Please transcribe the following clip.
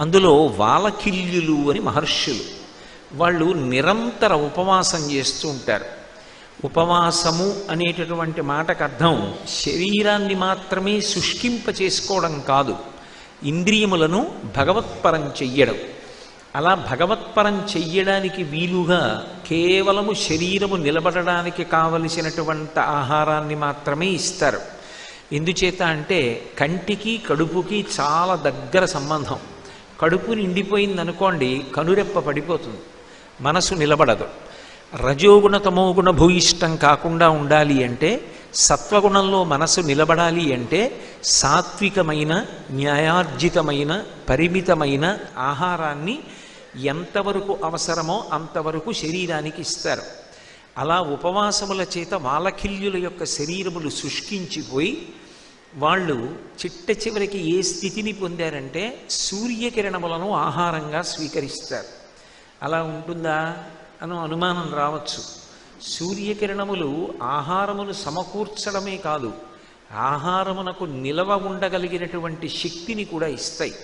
అందులో వాలకిల్యులు అని మహర్షులు వాళ్ళు నిరంతర ఉపవాసం చేస్తూ ఉంటారు. ఉపవాసము అనేటటువంటి మాటకు అర్థం శరీరాన్ని మాత్రమే శుష్కింప చేసుకోవడం కాదు. ఇంద్రియములను భగవత్పరం చెయ్యడం. అలా భగవత్పరం చెయ్యడానికి వీలుగా కేవలము శరీరము నిలబడడానికి కావలసినటువంటి ఆహారాన్ని మాత్రమే ఇస్తారు. ఎందుచేత అంటే కంటికి కడుపుకి చాలా దగ్గర సంబంధం. కడుపు నిండిపోయింది అనుకోండి కనురెప్ప పడిపోతుంది. మనసు నిలబడదు. రజోగుణ తమోగుణ భూయిష్టం కాకుండా ఉండాలి అంటే సత్వగుణంలో మనసు నిలబడాలి అంటే సాత్వికమైన న్యాయార్జితమైన పరిమితమైన ఆహారాన్ని ఎంతవరకు అవసరమో అంతవరకు శరీరానికి ఇస్తారు. అలా ఉపవాసముల చేత వాలకిల్యుల యొక్క శరీరములు శుష్కించిపోయి వాళ్ళు చిట్ట చివరికి ఏ స్థితిని పొందారంటే సూర్యకిరణములను ఆహారంగా స్వీకరిస్తారు. అలా ఉంటుందా? అని అనుమానం రావచ్చు. సూర్యకిరణములు ఆహారమును సమకూర్చడమే కాదు ఆహారమునకు నిలవ ఉండగలిగినటువంటి శక్తిని కూడా ఇస్తాయి.